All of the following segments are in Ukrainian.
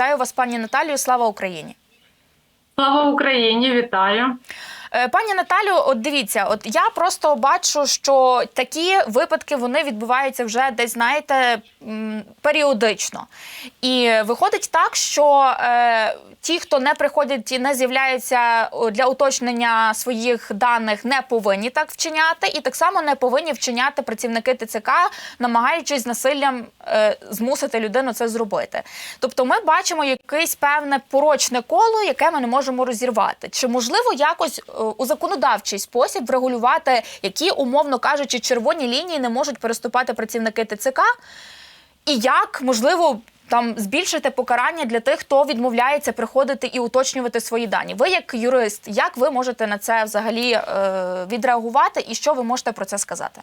Вітаю вас, пані Наталію. Слава Україні. Слава Україні, вітаю. Е, Пані Наталю, от дивіться, от я просто бачу, що такі випадки вони відбуваються вже десь, знаєте, періодично. І виходить так, що е, ті, хто не приходять і не з'являються для уточнення своїх даних, не повинні так вчиняти, і так само не повинні вчиняти працівники ТЦК, намагаючись насиллям е, змусити людину це зробити. Тобто, ми бачимо якесь певне порочне коло, яке ми не можемо розірвати. Чи можливо якось е, у законодавчий спосіб врегулювати, які, умовно кажучи, червоні лінії не можуть переступати працівники ТЦК? І як можливо там збільшити покарання для тих, хто відмовляється приходити і уточнювати свої дані? Ви, як юрист, як ви можете на це взагалі е, відреагувати, і що ви можете про це сказати?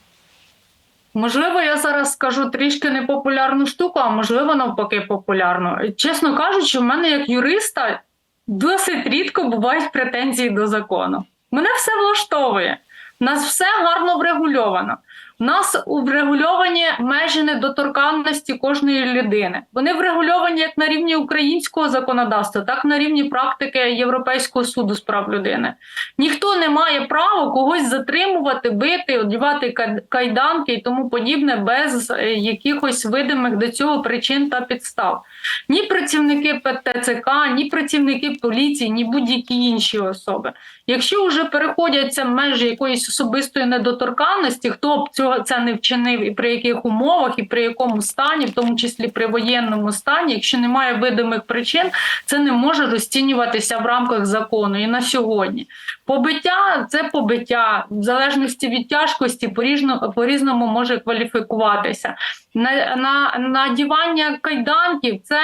Можливо, я зараз скажу трішки непопулярну штуку, а можливо, навпаки, популярну. Чесно кажучи, в мене як юриста досить рідко бувають претензії до закону. Мене все влаштовує. У нас все гарно врегульовано. У нас врегульовані межі недоторканності кожної людини. Вони врегульовані як на рівні українського законодавства, так і на рівні практики Європейського суду з прав людини. Ніхто не має права когось затримувати, бити, одягати кайданки і тому подібне без е, якихось видимих до цього причин та підстав. Ні працівники ТЦК, ні працівники поліції, ні будь-які інші особи. Якщо вже переходяться межі якоїсь особистої недоторканності, хто б цього це не вчинив, і при яких умовах, і при якому стані, в тому числі при воєнному стані, якщо немає видимих причин, це не може розцінюватися в рамках закону і на сьогодні. Побиття це побиття, в залежності від тяжкості по-різному, по-різному може кваліфікуватися. На, на, надівання кайданків це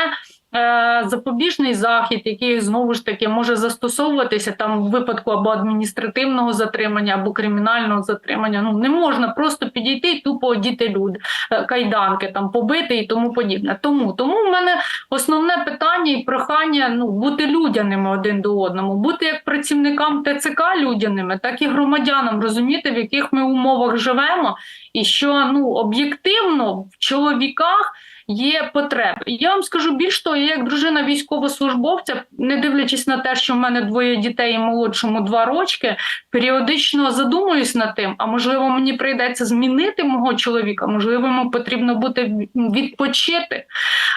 запобіжний захід, який знову ж таки може застосовуватися там в випадку або адміністративного затримання, або кримінального затримання. Ну не можна просто підійти і тупо одіти люд, е, кайданки, там побити і тому подібне. Тому тому в мене основне питання і прохання ну бути людяними один до одному, бути як працівникам ТЦК людяними, так і громадянам, розуміти, в яких ми умовах живемо, і що ну об'єктивно в чоловіках. Є потреби. Я вам скажу більш того, я як дружина військовослужбовця, не дивлячись на те, що в мене двоє дітей і молодшому два рочки, періодично задумуюсь над тим, а можливо, мені прийдеться змінити мого чоловіка, можливо, йому потрібно буде відпочити.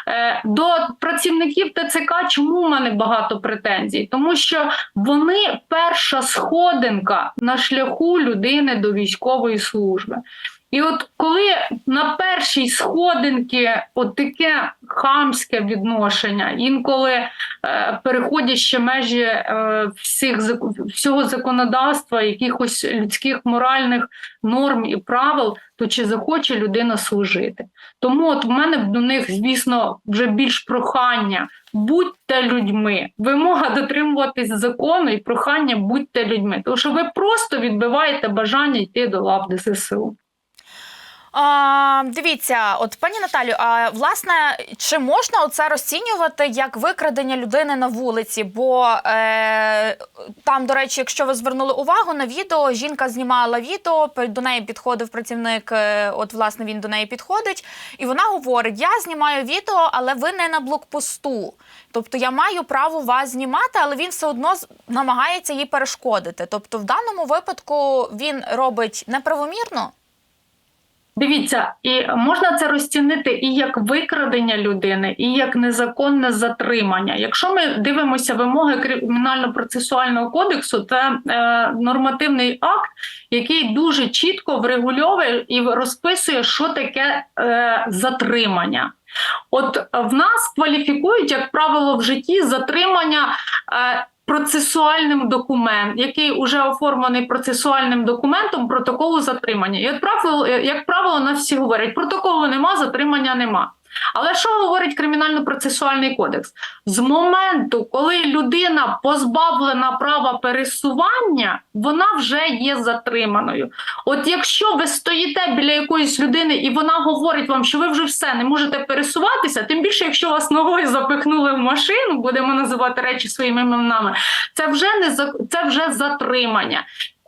Е, До працівників ТЦК чому в мене багато претензій? Тому що вони перша сходинка на шляху людини до військової служби. І от коли на першій сходинки от таке хамське відношення, інколи е, переходять ще межі е, всіх всього законодавства, якихось людських моральних норм і правил, то чи захоче людина служити? Тому от в мене до них, звісно, вже більш прохання. Будьте людьми, вимога дотримуватись закону і прохання будьте людьми, тому що ви просто відбиваєте бажання йти до лав ДССУ. А, дивіться, от пані Наталю, а власне, чи можна оце розцінювати як викрадення людини на вулиці? Бо е, там, до речі, якщо ви звернули увагу на відео, жінка знімала відео, до неї підходив працівник. е, От, власне, він до неї підходить, і вона говорить: Я знімаю відео, але ви не на блокпосту. Тобто я маю право вас знімати, але він все одно намагається їй перешкодити. Тобто, в даному випадку він робить неправомірно. Дивіться, і можна це розцінити і як викрадення людини, і як незаконне затримання. Якщо ми дивимося вимоги кримінально-процесуального кодексу, це е, нормативний акт, який дуже чітко врегульовує і розписує, що таке е, затримання. От в нас кваліфікують, як правило, в житті затримання. Е, Процесуальним документ, який вже оформлений процесуальним документом протоколу затримання. І от правило, як правило, на всі говорять: протоколу нема, затримання нема. Але що говорить кримінально-процесуальний кодекс? З моменту, коли людина позбавлена права пересування, вона вже є затриманою. От якщо ви стоїте біля якоїсь людини і вона говорить вам, що ви вже все не можете пересуватися, тим більше, якщо вас ногою запихнули в машину, будемо називати речі своїми іменами, це вже не це вже затримання.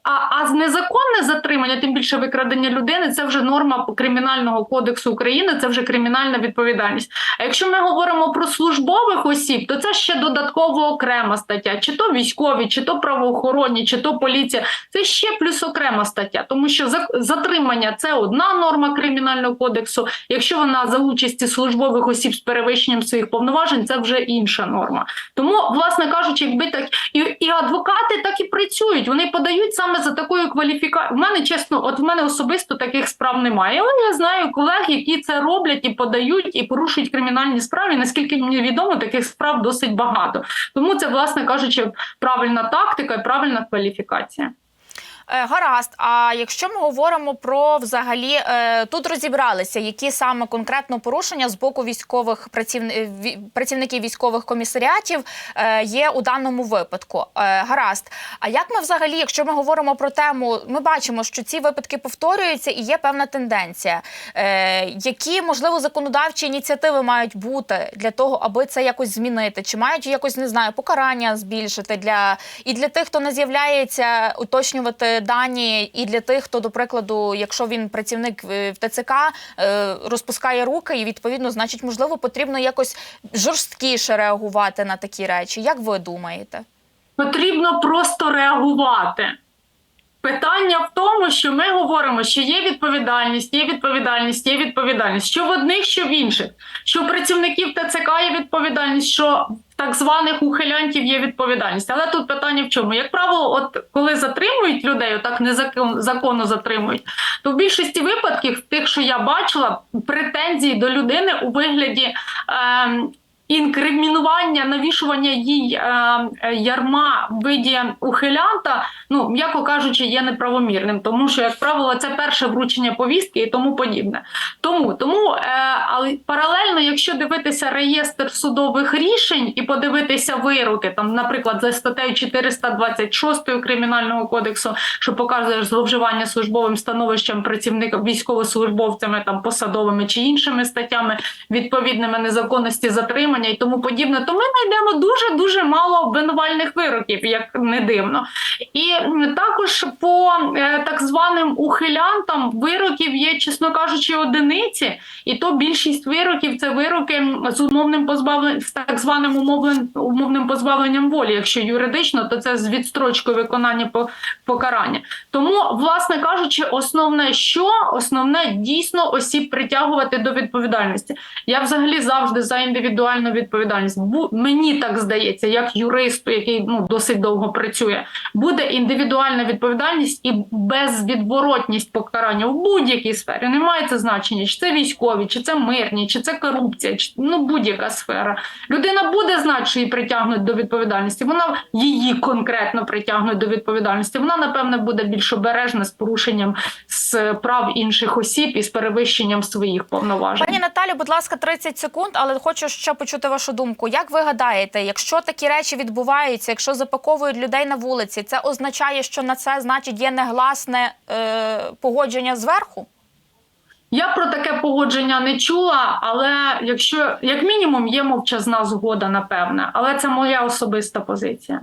А, а незаконне затримання, тим більше викрадення людини, це вже норма кримінального кодексу України, це вже кримінальна відповідальність. А якщо ми говоримо про службових осіб, то це ще додатково окрема стаття, чи то військові, чи то правоохоронні, чи то поліція. Це ще плюс окрема стаття, тому що затримання це одна норма кримінального кодексу. Якщо вона за участі службових осіб з перевищенням своїх повноважень, це вже інша норма. Тому, власне кажучи, якби так і, і адвокати так і працюють. Вони подають саме за такою кваліфікацією. У мене чесно, от в мене особисто таких справ немає. Але я знаю колег, які це роблять і подають, і порушують кримінальні справи. Наскільки мені відомо, таких справ досить багато. Тому це, власне кажучи, правильна тактика і правильна кваліфікація. Е, Гаразд. А якщо ми говоримо про взагалі е, тут розібралися, які саме конкретно порушення з боку військових працівни- ві- працівників військових комісаріатів е, є у даному випадку. Е, Гаразд. А як ми взагалі, якщо ми говоримо про тему, ми бачимо, що ці випадки повторюються і є певна тенденція. Е, Які можливо законодавчі ініціативи мають бути для того, аби це якось змінити? Чи мають якось не знаю покарання збільшити для і для тих, хто не з'являється, уточнювати дані, і для тих, хто, до прикладу, якщо він працівник е, в ТЦК, е, розпускає руки, і відповідно, значить, можливо, потрібно якось жорсткіше реагувати на такі речі. Як ви думаєте? Потрібно просто реагувати. Питання в тому, що ми говоримо, що є відповідальність, є відповідальність, є відповідальність. Що в одних, що в інших. Що в працівників ТЦК є відповідальність, що в так званих ухилянтів є відповідальність. Але тут питання в чому? Як правило, от коли затримують людей, отак незаконно затримують, то в більшості випадків, тих, що я бачила, претензії до людини у вигляді. ем, Інкримінування, навішування їй е, е, ярма в виді ухилянта, ну м'яко кажучи, є неправомірним, тому що, як правило, це перше вручення повістки і тому подібне. Тому тому, е, але паралельно, якщо дивитися реєстр судових рішень і подивитися вироки, там, наприклад, за статтею 426 кримінального кодексу, що показує зловживання службовим становищем працівника військовослужбовцями, там посадовими чи іншими статтями, відповідними незаконності затримання і тому подібне, то ми знайдемо дуже дуже мало обвинувальних вироків, як не дивно. І також по е, так званим ухилянтам вироків є, чесно кажучи, одиниці, і то більшість вироків це вироки з умовним позбавленням з так званим умовним, умовним позбавленням волі. Якщо юридично, то це з відстрочкою виконання покарання. Тому, власне кажучи, основне, що основне дійсно осіб притягувати до відповідальності. Я взагалі завжди за індивідуальну відповідальність. Бу мені так здається, як юристу, який ну досить довго працює, буде індивідуальна відповідальність і безвідворотність покарання в будь-якій сфері. Не має це значення, чи це військові, чи це мирні, чи це корупція, чи ну будь-яка сфера. Людина буде знати, що її притягнуть до відповідальності. Вона її конкретно притягнуть до відповідальності. Вона напевне буде більш обережна з порушенням з прав інших осіб і з перевищенням своїх повноважень. Пані Наталю, будь ласка, 30 секунд, але хочу ще почути вашу думку. Як ви гадаєте, якщо такі речі відбуваються, якщо запаковують людей на вулиці, це означає, що на це значить є негласне е, погодження зверху? Я про таке погодження не чула, але якщо як мінімум є мовчазна згода, напевне, але це моя особиста позиція.